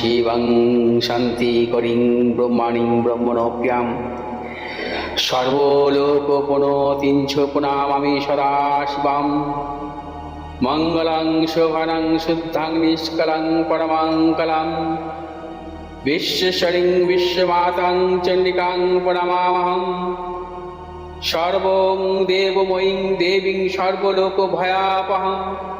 শিবং শান্তি করিং ব্রহ্মাণীং ব্রহ্মণভ্যাম সর্বলোকোপনতিঞ্ছোপনামামি সদা সদাশিবাম। মঙ্গলাং শোভানাং শুদ্ধাং নিষ্কলাং পরমাঙ্কলাম বিশ্বশরিং বিশ্বমাতাং চণ্ডিকাং পরমামহং সর্বং দেবময়ীং দেবীং সর্বলোক ভয়াপহম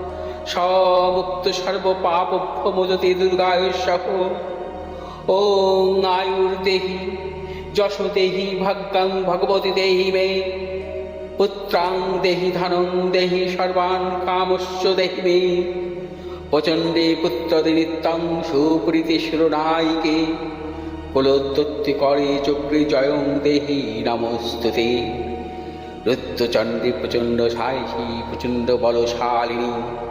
সমুক্ত সর্বপাপভ্যমোদতে দুর্গায়ুষহ ওং আয়ুর্দেহি যশ দেহি ভাগ্যাং ভগবতী দেহি মে। পুত্রাং দেহি ধনং দেহি সর্বান কামস্য দেহি মে। প্রচণ্ডে পুত্রদে নিত্যং সুপ্রীতি শিরোনায়িকে। কুলোদ্যত্তি করে চক্রে জয়ং দেহি নমস্তুতে। রুদ্রচণ্ডী প্রচণ্ড সাহসী, প্রচণ্ড বলশালিনী।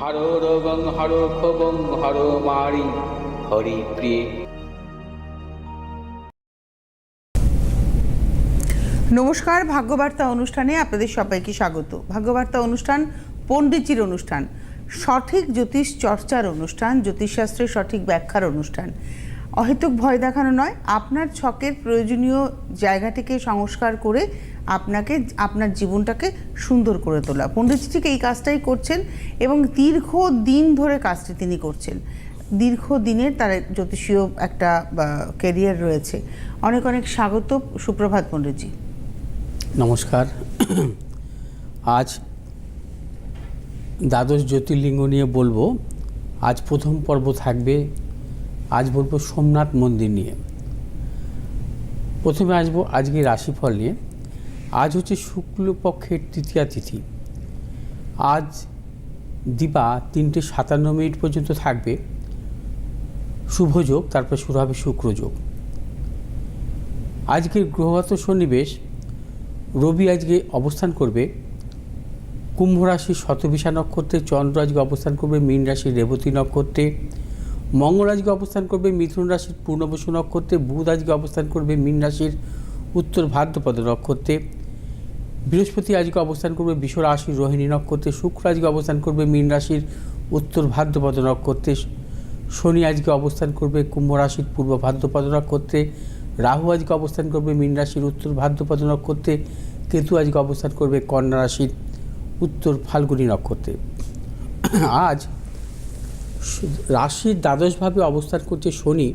হর রবং, হর খবং হর মারি, হরি প্রিয়। নমস্কার, ভাগ্যবার্তা অনুষ্ঠানে আপনাদের সবাইকে স্বাগত। ভাগ্যবার্তা অনুষ্ঠান পণ্ডিতজির অনুষ্ঠান, সঠিক জ্যোতিষ চর্চার অনুষ্ঠান, জ্যোতিষশাস্ত্রের সঠিক ব্যাখ্যার অনুষ্ঠান। অহেতুক ভয় দেখানো নয়। আপনার ছকের প্রয়োজনীয় জায়গাটিকে সংস্কার করে আপনাকে, আপনার জীবনটাকে সুন্দর করে তোলা। পণ্ডিতজি এই কাজটাই করছেন এবং দীর্ঘ দিন ধরে কাজটি তিনি করছেন। দীর্ঘ দিনের তার জ্যোতিষীয় একটা কেরিয়ার রয়েছে। অনেক অনেক স্বাগত সুপ্রভাত পণ্ডিতজি। নমস্কার। আজ দ্বাদশ জ্যোতির্লিঙ্গ নিয়ে বলব। আজ প্রথম পর্ব থাকবে আজ বলব সোমনাথ মন্দির নিয়ে। প্রথমে আসব আজকে রাশিফল নিয়ে। আজ হচ্ছে শুক্লপক্ষের তৃতীয়া তিথি। আজ দিবা তিনটে সাতান্ন মিনিট পর্যন্ত থাকবে। শুভযোগ তারপর শুরু হবে শুক্রযোগ আজকের গ্রহগত সন্নিবেশ, রবি আজকে অবস্থান করবে। কুম্ভ রাশির শতবিশা নক্ষত্রে, চন্দ্র আজকে অবস্থান করবে, মীন রাশির রেবতী নক্ষত্রে। মঙ্গল আজকে অবস্থান করবে মিথুন রাশির পূর্ণবসু নক্ষত্রে, বুধ আজকে অবস্থান করবে মীন রাশির উত্তর ভাদ্রপদ নক্ষত্রে। বৃহস্পতি আজকে অবস্থান করবে বিশ্ব রাশির রোহিণী নক্ষত্রে, শুক্র আজকে অবস্থান করবে মীন রাশির উত্তর ভাদ্রপদ নক্ষত্রে। শনি আজকে অবস্থান করবে কুম্ভ রাশির পূর্ব ভাদ্রপদ নক্ষত্রে। রাহু আজকে অবস্থান করবে মীন রাশির উত্তর ভাদ্রপদ নক্ষত্রে। কেতু আজকে অবস্থান করবে কন্যা রাশির উত্তর ফাল্গুনী নক্ষত্রে। আজ রাশির দ্বাদশভাবে অবস্থান করছে শনি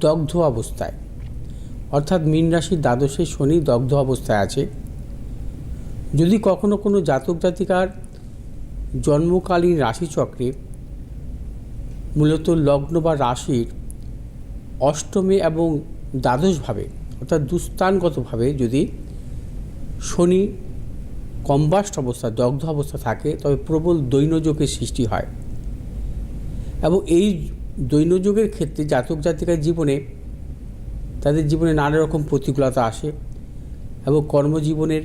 দগ্ধ অবস্থায়। অর্থাৎ মীন রাশির দ্বাদশে শনি দগ্ধ অবস্থায় আছে। যদি কখনো কোনো জাতক জাতিকার জন্মকালীন রাশিচক্রে মূলত লগ্ন বা রাশির অষ্টমে এবং দ্বাদশভাবে অর্থাৎ দুস্থানগতভাবে যদি শনি কম্বাস্ট অবস্থা, দগ্ধ অবস্থা থাকে, তবে প্রবল দৈনযোগের সৃষ্টি হয়। এবং এই দৈনযোগের ক্ষেত্রে জাতক জাতিকার জীবনে তাদের জীবনে নানা রকম প্রতিকূলতা আসে এবং কর্মজীবনের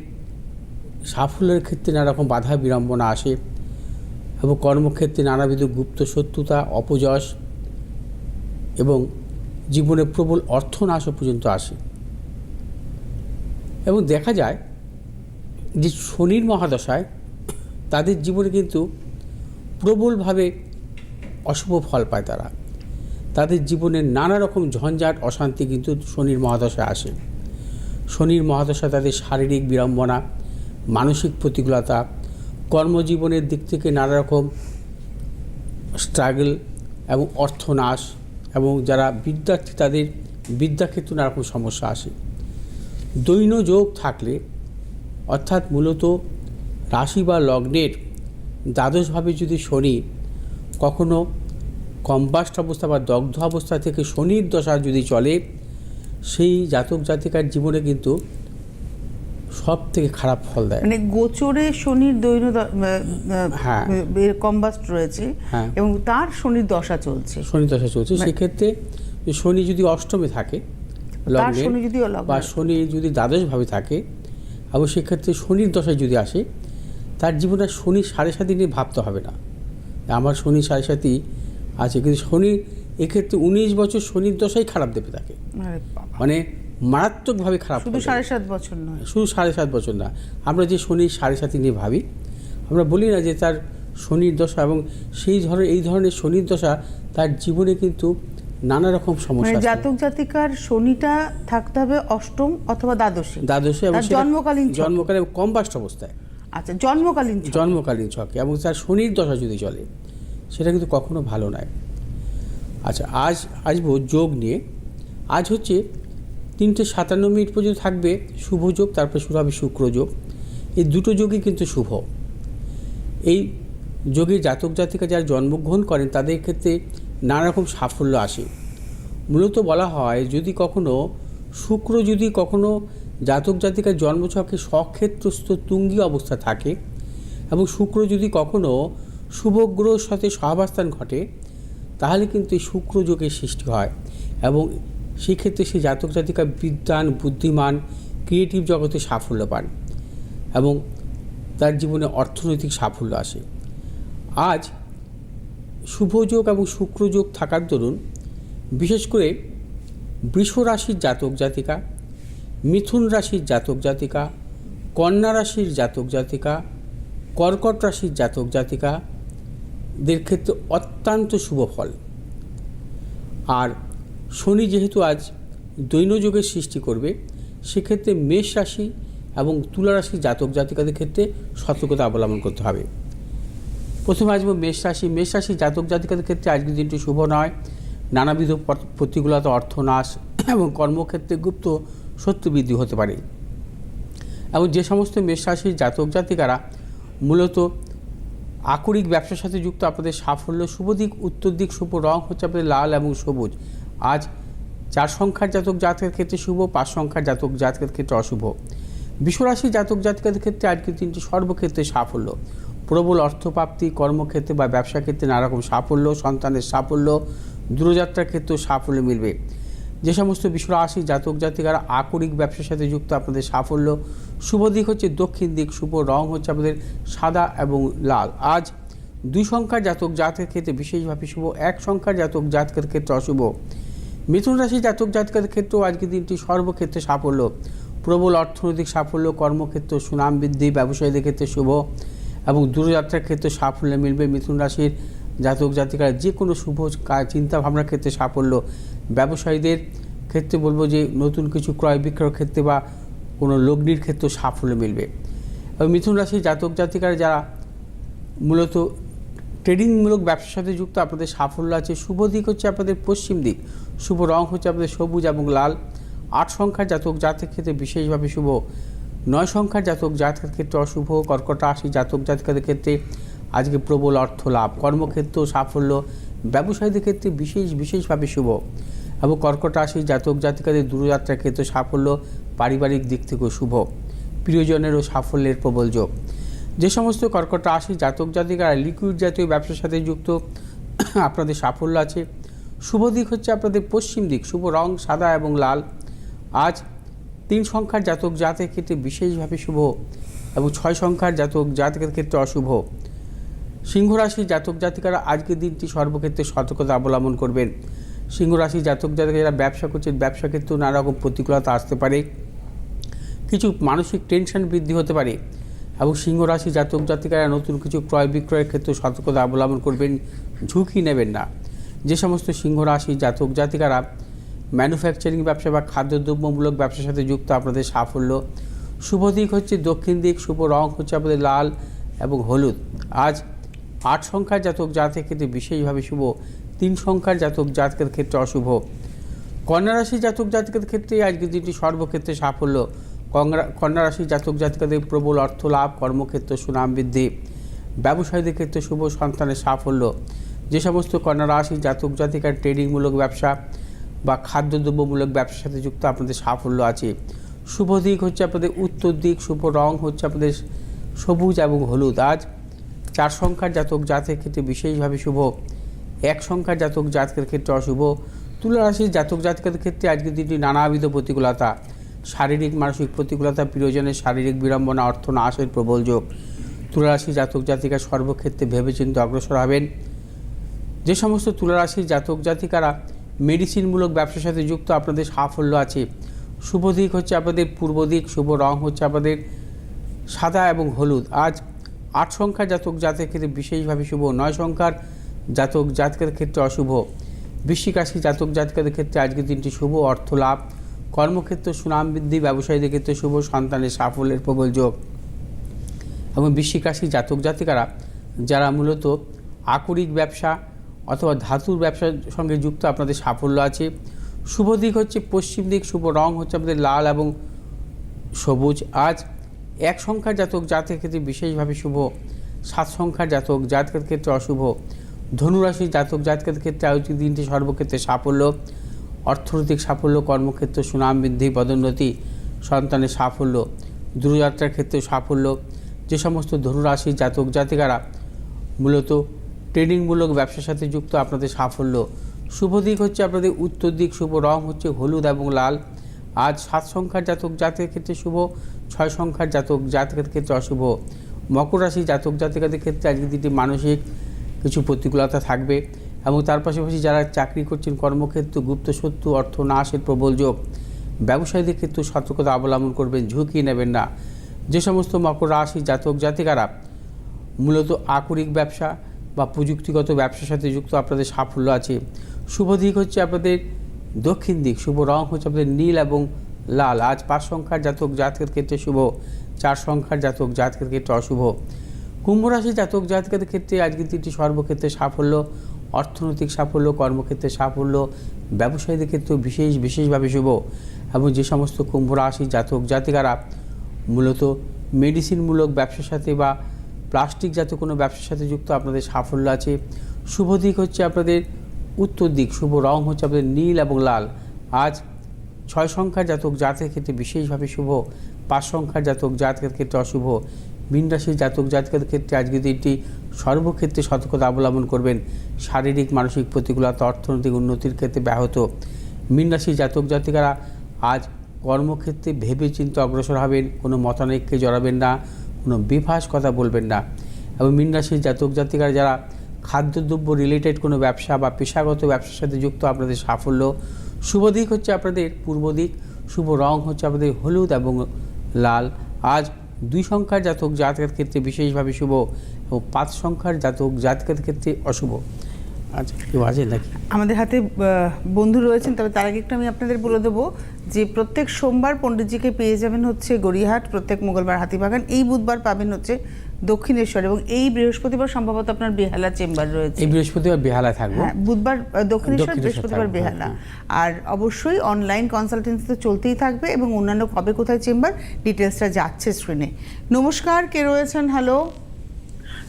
সাফল্যের ক্ষেত্রে নানা রকম বাধা বিড়ম্বনা আসে এবং কর্মক্ষেত্রে নানাবিধ গুপ্ত শত্রুতা, অপযশ এবং জীবনে প্রবল অর্থনাশও পর্যন্ত আসে। এবং দেখা যায় যে শনির মহাদশায় তাদের জীবনে কিন্তু প্রবলভাবে অশুভ ফল পায় তারা। তাদের জীবনের নানা রকম ঝঞ্ঝাট, অশান্তি কিন্তু শনির মহাদশায় আসে। শনির মহাদশা তাদের শারীরিক বিড়ম্বনা, মানসিক প্রতিকূলতা, কর্মজীবনের দিক থেকে নানা রকম স্ট্রাগল এবং অর্থনাশ এবং যারা বিদ্যার্থী তাদের বিদ্যাক্ষেত্রে নানা রকম সমস্যা আসে। দৈন যোগ থাকলে, অর্থাৎ মূলত রাশি বা লগ্নের দ্বাদশভাবে যদি শনি কখনো কম্বাস্ট অবস্থা বা দগ্ধ অবস্থা থেকে শনির দশা যদি চলে সেই জাতক জাতিকার জীবনে কিন্তু সব থেকে খারাপ ফল দেয় মানে গোচরে শনির দৈন হ্যাঁ। কম্বাস্ট রয়েছে হ্যাঁ। এবং তার শনির দশা চলছে শনি দশা চলছে সেক্ষেত্রে শনি যদি অষ্টমে থাকে লগ্নে বা শনি যদি দ্বাদশভাবে থাকে এবং সেক্ষেত্রে শনির দশায় যদি আসে তার জীবনে শনি সাড়ে সাথে নিয়ে ভাবতে হবে না আমার শনি সাড়ে সাথী আছে। কিন্তু শনি এক্ষেত্রে উনিশ বছর শনির দশাই খারাপ দেবে তাকে। মানে মারাত্মকভাবে খারাপ শুধু সাড়ে সাত বছর নয়। শুধু সাড়ে সাত বছর না। আমরা যে শনি সাড়ে সাথে নিয়ে ভাবি আমরা বলি না যে তার শনির দশা এবং সেই ধরনের এই ধরনের শনির দশা তার জীবনে কিন্তু নানা রকম মানে সমস্যা জাতক জাতিকার শনিটা থাকতে হবে অষ্টম অথবা দ্বাদশে। দ্বাদশে এবং জন্মকালীন। জন্মকালীন কম বাস্ট অবস্থায়। আচ্ছা জন্মকালীন জন্মকালীন ছকে এবং তার শনির দশা যদি চলে সেটা কিন্তু কখনো ভালো নয়। আচ্ছা আজ, আসব যোগ নিয়ে। আজ হচ্ছে তিনটে সাতান্ন মিনিট পর্যন্ত থাকবে শুভ যোগ, তারপরে শুরু হবে শুক্র যোগ। এই দুটো যোগই কিন্তু শুভ। এই যোগে জাতক জাতিকা যারা জন্মগ্রহণ করেন, তাদের ক্ষেত্রে নানা রকম সাফল্য আসে। মূলত বলা হয়, যদি কখনো শুক্র, যদি কখনো জাতক জাতিকার জন্মছকে স্বক্ষেত্রস্থ তুঙ্গি অবস্থা থাকে এবং শুক্র যদি কখনো শুভগ্রহর সাথে সহাবস্থান ঘটে, তাহলে কিন্তু শুক্র যোগের সৃষ্টি হয়। এবং সেক্ষেত্রে সে জাতক জাতিকা বিদ্যান বুদ্ধিমান ক্রিয়েটিভ জগতে সাফল্য পান এবং তার জীবনে অর্থনৈতিক সাফল্য আসে। আজ শুভযোগ এবং শুক্রযোগ থাকার দরুন বিশেষ করে বৃষ রাশির জাতক জাতিকা, মিথুন রাশির জাতক জাতিকা, কন্যা রাশির জাতক জাতিকা, কর্কট রাশির জাতক জাতিকাদের ক্ষেত্রে অত্যন্ত শুভ ফল। আর শনি যেহেতু আজ দৈনযোগের সৃষ্টি করবে, সেক্ষেত্রে মেষ রাশি এবং তুলা রাশি জাতক জাতিকাদের ক্ষেত্রে সতর্কতা অবলম্বন করতে হবে। প্রথমে আসব মেষ রাশি। মেষ রাশি জাতক জাতিকাদের ক্ষেত্রে আজকের দিনটি শুভ নয়। নানাবিধ প্রতিকূলতা, অর্থনাশ এবং কর্মক্ষেত্রে গুপ্ত শত্রু বৃদ্ধি হতে পারে। এবং যে সমস্ত মেষ রাশির জাতক জাতিকারা মূলত আকরিক ব্যবসার সাথে যুক্ত আপনাদের সাফল্য, শুভ দিক, উত্তর দিক, শুভ রং হচ্ছে আপনাদের লাল এবং সবুজ। আজ চার সংখ্যার জাতক জাতকের ক্ষেত্রে শুভ, পাঁচ সংখ্যার জাতক জাতকের ক্ষেত্রে অশুভ। বিশ্বরাশি জাতক জাতিকাদের ক্ষেত্রে আজকের দিনটি সর্বক্ষেত্রে সাফল্য। প্রবল অর্থপ্রাপ্তি, কর্মক্ষেত্রে বা ব্যবসা ক্ষেত্রে নানা রকম সাফল্য, সন্তানের সাফল্য, দূরযাত্রার ক্ষেত্রেও সাফল্য মিলবে। যে সমস্ত বিশ্বরাশি জাতক জাতিকারা আকরিক ব্যবসার সাথে যুক্ত, আপনাদের সাফল্য, শুভ দিক হচ্ছে দক্ষিণ দিক, শুভ রং হচ্ছে আপনাদের সাদা এবং লাল। আজ দুই সংখ্যার জাতক জাতকের ক্ষেত্রে বিশেষভাবে শুভ, এক সংখ্যার জাতক জাতকের ক্ষেত্রে অশুভ। মিথুন রাশি জাতক জাতকের ক্ষেত্রেও আজকের দিনটি সর্বক্ষেত্রে সাফল্য। প্রবল অর্থনৈতিক সাফল্য, কর্মক্ষেত্র, সুনাম বৃদ্ধি, ব্যবসায়ীদের ক্ষেত্রে শুভ এবং দূরযাত্রার ক্ষেত্রে সাফল্য মিলবে মিথুন রাশির জাতক, জাতিকার যে কোনো শুভ কাজ চিন্তাভাবনার ক্ষেত্রে সাফল্য। ব্যবসায়ীদের ক্ষেত্রে বলব যে, নতুন কিছু ক্রয় বিক্রয়ের ক্ষেত্রে বা কোনো লগ্নির ক্ষেত্রেও সাফল্য মিলবে। এবং মিথুন রাশির জাতক, জাতিকারা যারা মূলত ট্রেডিংমূলক ব্যবসার সাথে যুক্ত, আপনাদের সাফল্য আছে। শুভ দিক হচ্ছে আপনাদের পশ্চিম দিক। শুভ রং হচ্ছে আপনাদের সবুজ এবং লাল। আট সংখ্যার জাতক জাতকের ক্ষেত্রে বিশেষভাবে শুভ। নয় সংখ্যার জাতক, জাতকের ক্ষেত্রে অশুভ। কর্কট রাশি জাতক, জাতিকাদের ক্ষেত্রে আজকে প্রবল অর্থ লাভ। কর্মক্ষেত্র সাফল্য ব্যবসায়ীদের ক্ষেত্রে বিশেষ, বিশেষভাবে শুভ। এবং কর্কট রাশি জাতক জাতিকাদের দূরযাত্রার ক্ষেত্রে সাফল্য পারিবারিক দিক থেকেও শুভ। প্রিয়জনেরও সাফল্যের প্রবল যোগ। যে সমস্ত কর্কট রাশি জাতক জাতিকারা লিকুইড জাতীয় ব্যবসার সাথে যুক্ত, আপনাদের সাফল্য আছে। শুভ দিক হচ্ছে আপনাদের পশ্চিম দিক। শুভ রং সাদা এবং লাল। আজ তিন সংখ্যার জাতক জাতকের ক্ষেত্রে বিশেষভাবে শুভ এবং ছয় সংখ্যার জাতক জাতকের ক্ষেত্রে অশুভ। সিংহ রাশি জাতক জাতিকারা আজকের দিনটি সর্বক্ষেত্রে সতর্কতা অবলম্বন করবেন। সিংহ রাশি জাতক জাতিকা যারা ব্যবসা করছেন, ব্যবসা ক্ষেত্রেও নানা রকম প্রতিকূলতা আসতে পারে। কিছু মানসিক টেনশন বৃদ্ধি হতে পারে এবং সিংহ রাশি জাতক জাতিকারা নতুন কিছু ক্রয় বিক্রয়ের ক্ষেত্রে সতর্কতা অবলম্বন করবেন, ঝুঁকি নেবেন না। যে সমস্ত সিংহ রাশি জাতক জাতিকারা ম্যানুফ্যাকচারিং ব্যবসা বা খাদ্যদ্রব্যমূলক ব্যবসার সাথে যুক্ত আপনাদের সাফল্য, শুভ দিক হচ্ছে দক্ষিণ দিক, শুভ রং হচ্ছে আপনাদের লাল এবং হলুদ। আজ আট সংখ্যার জাতক জাতকের ক্ষেত্রে বিশেষভাবে শুভ, তিন সংখ্যার জাতক জাতকের ক্ষেত্রে অশুভ। কন্যা রাশি জাতক জাতিকাদের ক্ষেত্রে আজকের দিনটি সর্বক্ষেত্রে সাফল্য। কংরা- কন্যা রাশি জাতক জাতিকাদের প্রবল অর্থ লাভ, কর্মক্ষেত্রে সুনাম বৃদ্ধি। ব্যবসায়ীদের ক্ষেত্রে শুভ সন্তানের সাফল্য। যে সমস্ত কন্যা রাশি জাতক জাতিকার ট্রেডিংমূলক ব্যবসা বা খাদ্যদ্রব্যমূলক ব্যবসার সাথে যুক্ত আপনাদের সাফল্য আছে। শুভ দিক হচ্ছে আপনাদের উত্তর দিক, শুভ রং হচ্ছে আপনাদের সবুজ এবং হলুদ। আজ চার সংখ্যার জাতক জাতকের ক্ষেত্রে বিশেষভাবে শুভ। এক সংখ্যার জাতক জাতকের ক্ষেত্রে অশুভ। তুলা রাশির জাতক জাতকের ক্ষেত্রে আজকের দিনটি নানাবিধ প্রতিকূলতা। শারীরিক, মানসিক প্রতিকূলতা, প্রিয়জনের শারীরিক বিড়ম্বনা, অর্থ নাশের প্রবল যোগ। তুলা রাশি জাতক জাতিকা সর্বক্ষেত্রে ভেবেচিন্তে অগ্রসর হবেন। যে সমস্ত তুলারাশির জাতক জাতিকারা মেডিসিনমূলক ব্যবসার সাথে যুক্ত আপনাদের সাফল্য আছে। শুভ দিক হচ্ছে আপনাদের পূর্ব দিক, শুভ রং হচ্ছে আপনাদের সাদা এবং হলুদ। আজ আট সংখ্যার জাতক জাতকের ক্ষেত্রে বিশেষভাবে শুভ, নয় সংখ্যার জাতক জাতকের ক্ষেত্রে অশুভ। বৃশ্চিক রাশি জাতক জাতকের ক্ষেত্রে আজকের দিনটি শুভ অর্থ লাভ কর্মক্ষেত্র, সুনাম বৃদ্ধি, ব্যবসায়ীদের ক্ষেত্রে শুভ, সন্তানের সাফল্যের প্রবল যোগ। এবং বৃশ্চিক রাশি জাতক জাতিকারা, যারা মূলত আকরিক ব্যবসা অথবা ধাতুর ব্যবসার সঙ্গে যুক্ত, আপনাদের সাফল্য আছে। শুভ দিক হচ্ছে পশ্চিম দিক, শুভ রং হচ্ছে আমাদের লাল এবং সবুজ। আজ এক সংখ্যার জাতক জাতকের ক্ষেত্রে বিশেষভাবে শুভ, সাত সংখ্যার জাতক জাতকের ক্ষেত্রে অশুভ ধনুরাশির জাতক জাতকের ক্ষেত্রে আয়োজিত দিনটি সর্বক্ষেত্রে সাফল্য, অর্থনৈতিক সাফল্য, কর্মক্ষেত্রে সুনাম বৃদ্ধি, পদোন্নতি, সন্তানের সাফল্য, দূরযাত্রার ক্ষেত্রে সাফল্য, যে সমস্ত ধনুরাশির জাতক জাতিকারা মূলত ট্রেডিংমূলক ব্যবসার সাথে যুক্ত, আপনাদের সাফল্য। শুভ দিক হচ্ছে আপনাদের উত্তর দিক, শুভ রং হচ্ছে হলুদ এবং লাল। আজ সাত সংখ্যার জাতক জাতকের ক্ষেত্রে শুভ ছয় সংখ্যার জাতক জাতকের ক্ষেত্রে অশুভ। মকর রাশি জাতক জাতিকাদের ক্ষেত্রে আজকে দিনটি মানসিক কিছু প্রতিকূলতা থাকবে এবং তার পাশাপাশি যারা চাকরি করছেন, কর্মক্ষেত্র, গুপ্ত শত্রু, অর্থ নাশের প্রবল যোগ, ব্যবসায়ীদের ক্ষেত্রে সতর্কতা অবলম্বন করবেন, ঝুঁকি নেবেন না। যে সমস্ত মকর রাশি জাতক জাতিকারা মূলত আকরিক ব্যবসা বা প্রযুক্তিগত ব্যবসার সাথে যুক্ত, আপনাদের সাফল্য আছে। শুভ দিক হচ্ছে আপনাদের দক্ষিণ দিক, শুভ রং হচ্ছে আপনাদের নীল এবং লাল। আজ পাঁচ সংখ্যার জাতক জাতকের ক্ষেত্রে শুভ, চার সংখ্যার জাতক জাতকের ক্ষেত্রে অশুভ। কুম্ভ রাশি জাতক জাতকের ক্ষেত্রে আজকের দিনটি সর্বক্ষেত্রে সাফল্য, অর্থনৈতিক সাফল্য, কর্মক্ষেত্রে সাফল্য, ব্যবসায়ীদের ক্ষেত্রেও বিশেষ, বিশেষভাবে শুভ। এবং যে সমস্ত কুম্ভ রাশি জাতক জাতিকারা, মূলত মেডিসিনমূলক ব্যবসার সাথে বা প্লাস্টিক জাতীয় কোনো ব্যবসার সাথে যুক্ত, আপনাদের সাফল্য আছে। শুভ দিক হচ্ছে আপনাদের উত্তর দিক, শুভ রং হচ্ছে আপনাদের নীল এবং লাল। আজ ছয় সংখ্যার জাতক জাতকের ক্ষেত্রে বিশেষভাবে শুভ, পাঁচ সংখ্যার জাতক জাতকের ক্ষেত্রে অশুভ রাশির জাতক জাতকের ক্ষেত্রে আজকের দিনটি সর্বক্ষেত্রে সতর্কতা অবলম্বন করবেন, শারীরিক, মানসিক প্রতিকূলতা, অর্থনৈতিক উন্নতির ক্ষেত্রে ব্যাহত। মীন রাশির জাতক জাতিকারা আজ কর্মক্ষেত্রে ভেবে চিন্তে অগ্রসর হবেন, কোনো মতানৈক্যে জড়াবেন না, কোনো বিভাস কথা বলবেন না। এবং মীন রাশির জাতক জাতিকারা যারা খাদ্যদ্রব্য রিলেটেড কোনো ব্যবসা বা পেশাগত ব্যবসার সাথে যুক্ত, আপনাদের সাফল্য শুভ দিক হচ্ছে আপনাদের পূর্ব দিক, শুভ রং হচ্ছে আপনাদের হলুদ এবং লাল। আজ দুই সংখ্যার জাতক, জাতকের ক্ষেত্রে বিশেষভাবে শুভ এবং পাঁচ সংখ্যার জাতক, জাতকের ক্ষেত্রে অশুভ। আচ্ছা কেউ আছে নাকি? আমাদের হাতে বন্ধু রয়েছেন, তবে তার আগে একটু আমি আপনাদের বলে দেবো যে প্রত্যেক সোমবার পণ্ডিতজিকে পেয়ে যাবেন হচ্ছে গড়িয়াহাট, প্রত্যেক মঙ্গলবার হাতিবাগান, এই বুধবার পাবেন হচ্ছে দক্ষিণেশ্বর এবং এই বৃহস্পতিবার সম্ভবত আপনার বেহালা চেম্বার রয়েছে। এই বৃহস্পতিবার বেহালা থাকবে। হ্যাঁ বুধবার দক্ষিণেশ্বর বৃহস্পতিবার বেহালা। হ্যাঁ, আর অবশ্যই অনলাইন কনসালটেন্সি তো চলতেই থাকবে এবং অন্যান্য কবে কোথায় চেম্বার ডিটেলসটা যাচ্ছে স্ক্রিনে নমস্কার কে রয়েছেন? হ্যালো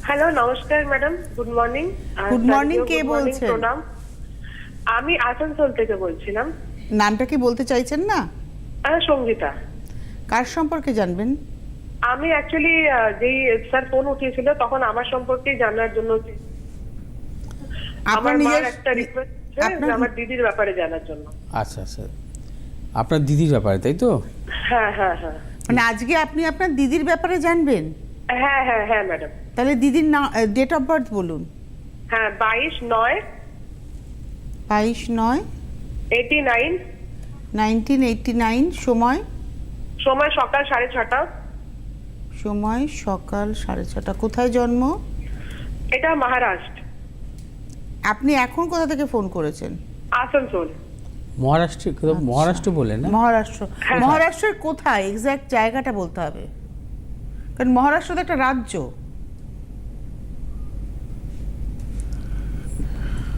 হ্যালো নমস্কার madam good morning good morning কে বলছেন? আমি আসানসোল থেকে বলছিলাম। নামটা কি বলতে চাইছেন না? আহ, সঙ্গীতা। কার সম্পর্কে জানবেন? আমি অ্যাকচুয়ালি যেই স্যার ফোন উঠিয়েছিল তখন আমার সম্পর্কে জানার জন্য আমার মার নিজের- একটা রিকোয়েস্ট আমার দিদির ব্যাপারে জানার জন্য। আচ্ছা আচ্ছা। আপনার দিদির ব্যাপারে তাই তো? হ্যাঁ হ্যাঁ হ্যাঁ। মানে আজকে আপনি আপনার দিদির ব্যাপারে জানবেন? হ্যাঁ হ্যাঁ হ্যাঁ ম্যাডাম তাহলে দিদির না ডেট অফ বার্থ বলুন। হ্যাঁ বাইশ নয় বাইশ নয় eighty nine nineteen eighty nine সময়? সময় সকাল সাড়ে ছটা। সময় সকাল সাড়ে ছটা কোথায় জন্ম? এটা মহারাষ্ট্র। আপনি এখন কোথা থেকে ফোন করেছেন? আসানসোল। মহারাষ্ট্রে আচ্ছা। মহারাষ্ট্র বলে না? মহারাষ্ট্র। হ্যাঁ। মহারাষ্ট্রের কোথায়? এক্স্যাক্ট জায়গাটা বলতে হবে। কারণ মহারাষ্ট্র তো একটা রাজ্য।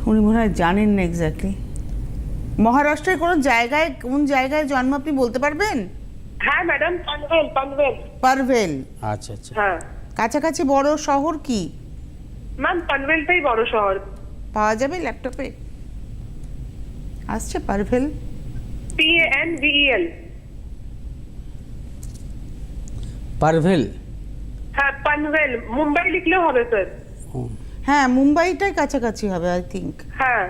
উনি মনে হয় জানেন না এক্স্যাক্টলি মহারাষ্ট্রের কোনো জায়গায় কোন জায়গায় জন্ম আপনি বলতে পারবেন? হ্যাঁ ম্যাডাম পনভেল পনভেল পারভেল আচ্ছা আচ্ছা। হ্যাঁ। কাছাকাছি বড় শহর কি? ম্যাম পনভেলটাই বড় শহর। পাওয়া যাবে ল্যাপটপে? আসছে Panvel P N VL Panvel হ্যাঁ পনভেল মুম্বাই লিখলেও হবে স্যার হ্যাঁ মুম্বাইটাই কাছাকাছি হবে আই থিঙ্ক হ্যাঁ।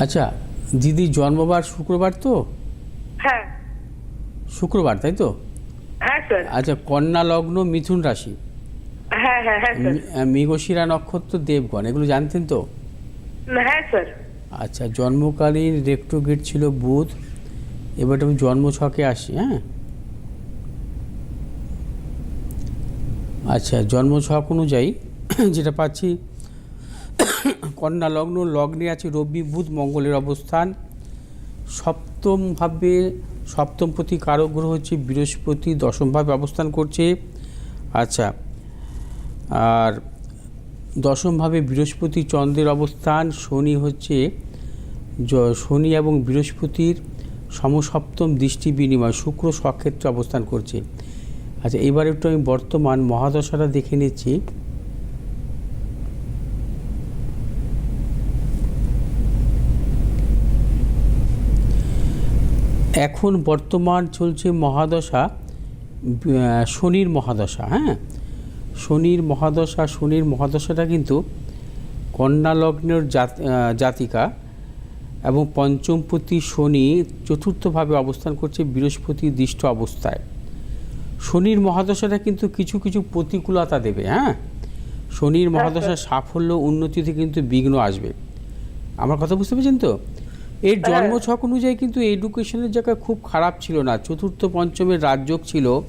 আচ্ছা দিদির জন্মবার শুক্রবার তো? হ্যাঁ। শুক্রবার তাই তো? হ্যাঁ স্যার। আচ্ছা কন্যা লগ্ন মিথুন রাশি। হ্যাঁ হ্যাঁ হ্যাঁ স্যার। মৃগশিরা নক্ষত্র দেবগণ এগুলো জানতেন তো? হ্যাঁ স্যার। আচ্ছা জন্মকালীন রেক্টোগেট ছিল বুধ এবার আমি জন্ম ছকে আসি হ্যাঁ? আচ্ছা জন্ম ছক অনুযায়ী যেটা পাচ্ছি কন্যা লগ্ন, লগ্নে আছে রবি, বুধ, মঙ্গলের অবস্থান। সপ্তমভাবে সপ্তম প্রতি কারক গ্রহ হচ্ছে বৃহস্পতি দশমভাবে অবস্থান করছে। আচ্ছা আর দশমভাবে বৃহস্পতি চন্দ্রের অবস্থান, শনি হচ্ছে শনি এবং বৃহস্পতির সমসপ্তম দৃষ্টি বিনিময়, শুক্র সক্ষেত্রে অবস্থান করছে। আচ্ছা এবার একটু আমি বর্তমান মহাদশাটা দেখে নিচ্ছি। এখন বর্তমান চলছে মহাদশা শনির মহাদশা হ্যাঁ? শনির মহাদশা শনির মহাদশাটা কিন্তু কন্যা লগ্নের জাত জাতিকা এবং পঞ্চমপতি শনি চতুর্থভাবে অবস্থান করছে বৃহস্পতি দৃষ্ট অবস্থায়। শনির মহাদশাটা কিন্তু কিছু কিছু প্রতিকূলতা দেবে হ্যাঁ? শনির মহাদশা সাফল্য উন্নতিতে কিন্তু বিঘ্ন আসবে। আমার কথা বুঝতে পেরেছেন তো? এর জন্ম ছক অনুযায়ী কিন্তু এডুকেশনের জায়গা খুব খারাপ ছিল না। চতুর্থ পঞ্চমের রাজযোগ ছিল।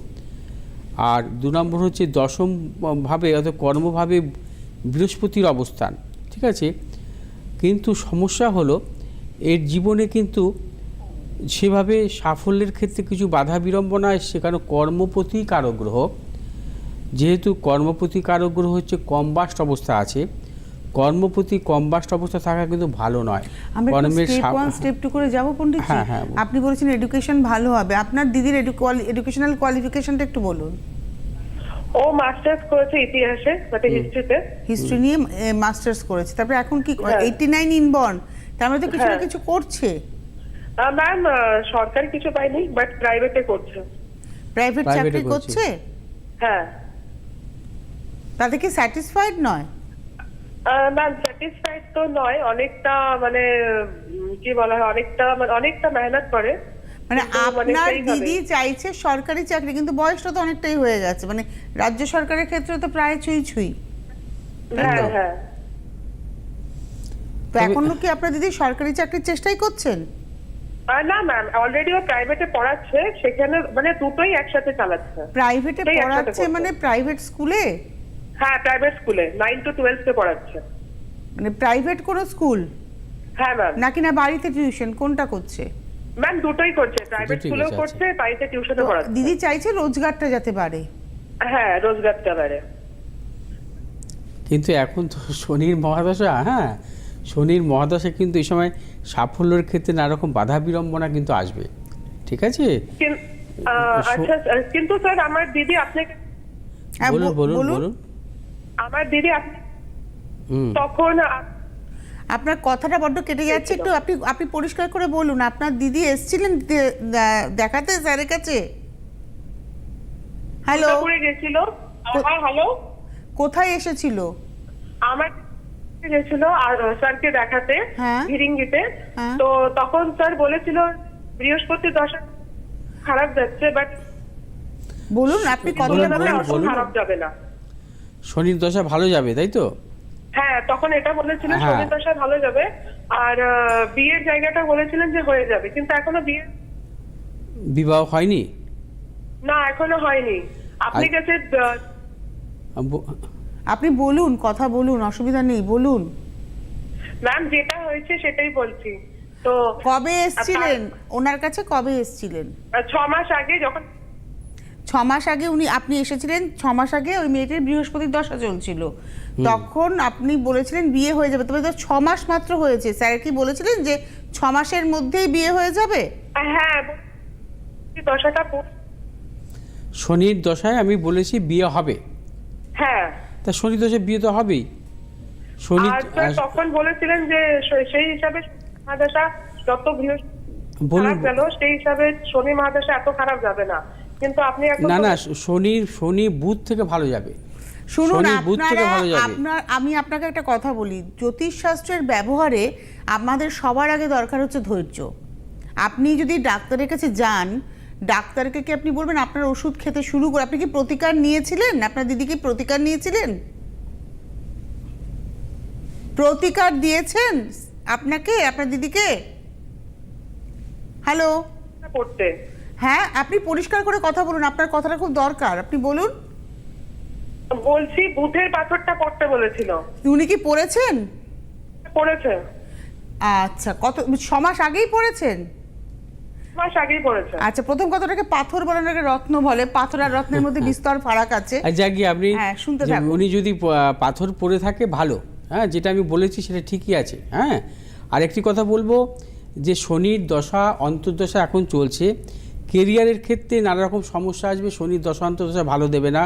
আর দু নম্বর হচ্ছে দশম ভাবে অর্থাৎ কর্মভাবে বৃহস্পতির অবস্থান ঠিক আছে? কিন্তু সমস্যা হলো এর জীবনে কিন্তু সেভাবে সাফল্যের ক্ষেত্রে কিছু বাধা বিড়ম্বনা সেখানে কর্মপতি কারক গ্রহ যেহেতু কর্মপতি কারক গ্রহ হচ্ছে কম্বাস্ট অবস্থা আছে কর্মপতি কম্বাস্ট অবস্থা থাকা কিন্তু ভালো নয়। আমরা কর্মের স্টেপ ওয়ান স্টেপ টু করে যাব পণ্ডিত হ্যাঁ, হ্যাঁ। আপনি বলেছেন এডুকেশন ভালো হবে। আপনার দিদির এডুকেশনাল কোয়ালিফিকেশনটা একটু বলুন। ও মাস্টার্স করেছে ইতিহাসে মানে হিস্ট্রিতে হিস্ট্রি নিয়ে মাস্টার্স করেছে। তারপরে এখন কি হ্যাঁ। এইটি নাইন ইনবর্ন তার মধ্যে কিছু না হ্যাঁ। কিছু করছে। ম্যাম সরকারি কিছু পাইনি বাট প্রাইভেটে করছে। প্রাইভেট চাকরি করছে। করছে? হ্যাঁ। তাতে কি স্যাটিসফাইড নয়? ম্যাম স্যাটিসফাইড তো নয় অনেকটা মানে কি বলা হয় অনেকটা মানে অনেকটা মেহনত করে। মানে আপনার দিদি চাইছে সরকারি চাকরি কিন্তু বয়সটা তো অনেকটাই হয়ে গেছে মানে রাজ্য সরকারের ক্ষেত্রে তো প্রায় ছুঁই ছুঁই। হ্যাঁ হ্যাঁ। তো এখনও কি আপনার দিদি সরকারি চাকরির চেষ্টাই করছেন? না ম্যাম অলরেডি ও প্রাইভেটে পড়াচ্ছে সেখানে মানে দুটোই একসাথে চালাচ্ছে। প্রাইভেটে পড়াচ্ছে মানে প্রাইভেট স্কুলে হ্যাঁ প্রাইভেট স্কুলে নাইন টু টুয়েলভে পড়াচ্ছে। মানে প্রাইভেট কোনো স্কুল হ্যাঁ ম্যাম নাকি না বাড়িতে টিউশন কোনটা করছে? ম্যাম দুটোই করছে। প্রাইভেট স্কুলেও করছে, করছে বাড়িতে তো টিউশনে পড়াচ্ছে। দিদি চাইছে রোজগারটা যাতে বাড়ে। হ্যাঁ রোজগারটা বাড়ে। কিন্তু এখন তো শনির মহাদশা হ্যাঁ? শনির মহাদশা কিন্তু এই সময় সাফল্যের ক্ষেত্রে নানা রকম বাধা বিড়ম্বনা কিন্তু আসবে। ঠিক আছে? আহ, আচ্ছা কিন্তু স্যার আমার দিদি আপনাকে হ্যাঁ, বলুন বলুন। বলুন। আমার দিদি তখন আপনার কথাটা বড্ড কেটে যাচ্ছে একটু আপনি আপনি পরিষ্কার করে বলুন আপনার দিদি এসেছিলেন দেখাতে স্যারের কাছে? হ্যালো? গেছিল? হ্যাঁ হ্যালো? কোথায় এসেছিল? আমার গেছিল আর স্যারকে দেখাতে হ্যাঁ। ভিরিঙ্গিতে হ্যাঁ। তো তখন স্যার বলেছিল বৃহস্পতি দশা খারাপ যাচ্ছে বাট বলুন আপনি কতটা। খারাপ যাবে না। শনির দশা ভালো যাবে তাই তো? হ্যাঁ তখন এটা বলেছিল হ্যাঁ। শনি দশা ভালো যাবে। আর বিয়ের জায়গাটা বলেছিলেন যে হয়ে যাবে কিন্তু এখনও বিয়ে বিবাহ হয়নি? না এখনও হয়নি। আপনি কাছে আপনি বলুন কথা বলুন অসুবিধা নেই বলুন। ম্যাম যেটা হয়েছে সেটাই বলছি। তো কবে এসছিলেন? ওনার কাছে কবে এসছিলেন? ছ মাস আগে যখন ছ মাস আগে উনি আপনি এসেছিলেন ছ মাস আগে ওই মেয়েটির বৃহস্পতির দশা চলছিল। তখন আপনি বলেছিলেন বিয়ে হয়ে যাবে তবে তো ছ মাস মাত্র হয়েছে। স্যার কি বলেছিলেন যে ছ মাসের মধ্যেই বিয়ে হয়ে যাবে? হ্যাঁ দশাটা শনির দশায় আমি বলেছি বিয়ে হবে। হ্যাঁ। তা শনি দশায় বিয়ে তো হবেই। শনি আর তখন বলেছিলেন যে সেই হিসাবে মহাদশা যত বৃহস্পতি বলুন। গেল সেই হিসাবে শনি মহাদশা এত খারাপ যাবে না। কিন্তু আপনি এখন না না শনির শনি বুধ থেকে ভালো যাবে। শুনুন শনি বুধ থেকে আপনারা আপনার আমি আপনাকে একটা কথা বলি জ্যোতিষ শাস্ত্রের ব্যবহারে আমাদের সবার আগে দরকার হচ্ছে ধৈর্য। আপনি যদি ডাক্তারের কাছে যান ডাক্তারকে কি আপনি বলবেন আপনার ওষুধ খেতে শুরু করে আপনি কি প্রতিকার নিয়েছিলেন? আপনার দিদি কি প্রতিকার নিয়েছিলেন? প্রতিকার দিয়েছেন আপনাকে আপনার দিদিকে? হ্যালো? পড়তে হ্যাঁ আপনি পরিষ্কার করে কথা বলুন আপনার কথাটা খুব দরকার। আপনি বলুন। বলছি বুধের পাথরটা পড়তে বলেছিল। উনি কি পড়েছেন? পড়েছে। আচ্ছা কত ছ মাস আগেই পড়েছেন? মাস আগেই পড়েছে। আচ্ছা প্রথম কথাটাকে পাথর বলে নাকি রত্ন বলে? পাথর আর রত্নের মধ্যে বিস্তর ফারাক আছে। যা গিয়ে আপনি হ্যাঁ, শুনতে থাকুন। উনি যদি পাথর পড়ে থাকে ভালো। হ্যাঁ যেটা আমি বলেছি সেটা ঠিকই আছে। হ্যাঁ আর একটি কথা বলব যে শনির দশা অন্তর্দশা এখন চলছে। কেরিয়ারের ক্ষেত্রে নানা রকম সমস্যা আসবে শনির দশা ভালো দেবে না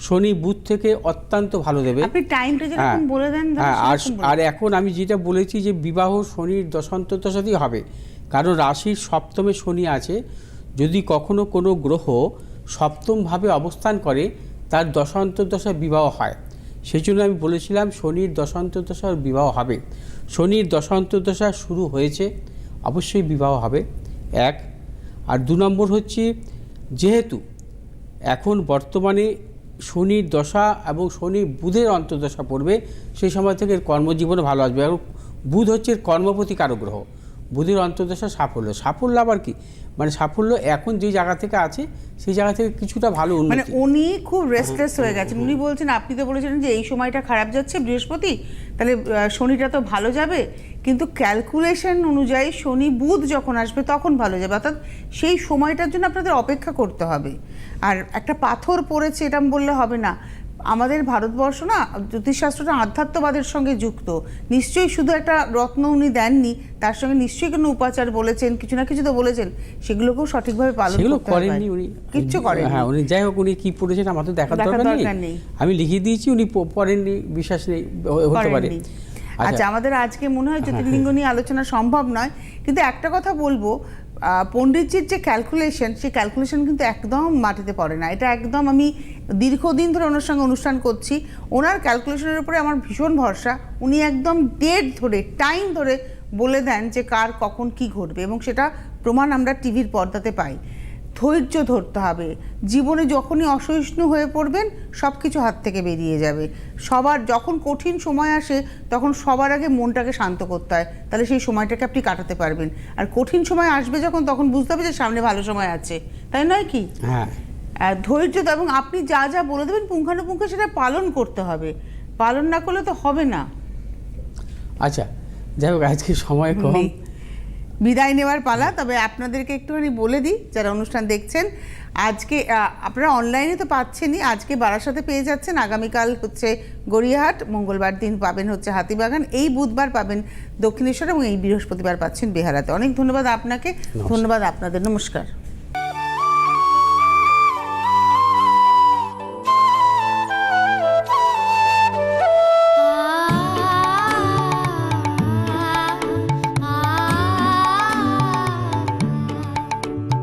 শনি বুধ থেকে অত্যন্ত ভালো দেবে। আপনি টাইমটা যেরকম হ্যাঁ, বলে দেন হ্যাঁ আর আর এখন আমি যেটা বলেছি যে বিবাহ শনির দশান্ত দশাতেই হবে। কারণ রাশির সপ্তমে শনি আছে। যদি কখনো কোনো গ্রহ সপ্তমভাবে অবস্থান করে তার দশান্তর্দশায় বিবাহ হয়। সেই জন্য আমি বলেছিলাম শনির দশান্তর্দশার বিবাহ হবে। শনির দশান্তর্দশা শুরু হয়েছে অবশ্যই বিবাহ হবে। এক আর দু নম্বর হচ্ছে, যেহেতু এখন বর্তমানে শনির দশা এবং শনি বুধের অন্তর্দশা পড়বে, সেই সময় থেকে কর্মজীবনে ভালো আসবে। এবং বুধ হচ্ছে কর্মপতি কারক গ্রহ বুধের অন্তর্দশা সাফল্য। সাফল্য আবার কি? মানে সাফল্য এখন যে জায়গা থেকে আছে সেই জায়গা থেকে কিছুটা ভালো মানে উনি খুব রেস্টলেস হয়ে গেছেন। উনি বলছেন আপনি তো বলেছিলেন যে এই সময়টা খারাপ যাচ্ছে বৃহস্পতি তাহলে শনিটা তো ভালো যাবে। কিন্তু ক্যালকুলেশন অনুযায়ী শনি বুধ যখন আসবে তখন ভালো যাবে। অর্থাৎ সেই সময়টার জন্য আপনাদের অপেক্ষা করতে হবে। আর একটা পাথর পড়েছে এটা বললে হবে না। আমাদের ভারতবর্ষ না জ্যোতিষশাস্ত্রটা আধ্যাত্মবাদের সঙ্গে যুক্ত। নিশ্চয়ই শুধু একটা রত্ন উনি দেননি তার সঙ্গে নিশ্চয়ই কোনো উপাচার বলেছেন কিছু না কিছু তো বলেছেন সেগুলোকেও সঠিকভাবে পালন সেগুলো করেননি উনি। কিচ্ছু করেন হ্যাঁ উনি যাই হোক উনি কি পড়েছেন আমার তো দেখার দরকার নেই। আমি লিখিয়ে দিয়েছি উনি পড়েননি বিশ্বাস নেই হতে পারে। আচ্ছা আমাদের আজকে মনে হয় জ্যোতির্লিঙ্গ নিয়ে আলোচনা সম্ভব নয় কিন্তু একটা কথা বলব পণ্ডিতজির যে ক্যালকুলেশন সেই ক্যালকুলেশন কিন্তু একদম মাটিতে পড়ে না। এটা একদম আমি দীর্ঘদিন ধরে ওনার সঙ্গে অনুষ্ঠান করছি। ওনার ক্যালকুলেশনের উপরে আমার ভীষণ ভরসা। উনি একদম ডেট ধরে টাইম ধরে বলে দেন যে কার কখন কি ঘটবে এবং সেটা প্রমাণ আমরা টিভির পর্দাতে পাই। ধৈর্য ধরতে হবে। জীবনে যখনই অসহিষ্ণু হয়ে পড়বেন সব কিছু হাত থেকে বেরিয়ে যাবে। সবার যখন কঠিন সময় আসে তখন সবার আগে মনটাকে শান্ত করতে হয়। তাহলে সেই সময়টাকে আপনি কাটাতে পারবেন। আর কঠিন সময় আসবে যখন তখন বুঝতে হবে যে সামনে ভালো সময় আছে। তাই নয় কি? হ্যাঁ। ধৈর্য তো এবং আপনি যা যা বলে দেবেন পুঙ্খানুপুঙ্খ সেটা পালন করতে হবে। পালন না করলে তো হবে না। আচ্ছা যাই হোক আজকে সময় কম। বিদায় নেওয়ার পালা তবে আপনাদেরকে একটুখানি বলে দিই যারা অনুষ্ঠান দেখছেন আজকে আপনারা অনলাইনে তো পাচ্ছেনই আজকে বারাসাতে পেয়ে যাচ্ছেন আগামীকাল হচ্ছে গড়িয়াহাট মঙ্গলবার দিন পাবেন হচ্ছে হাতিবাগান এই বুধবার পাবেন দক্ষিণেশ্বর এবং এই বৃহস্পতিবার পাচ্ছেন বেহারাতে। অনেক ধন্যবাদ আপনাকে ধন্যবাদ আপনাদের নমস্কার।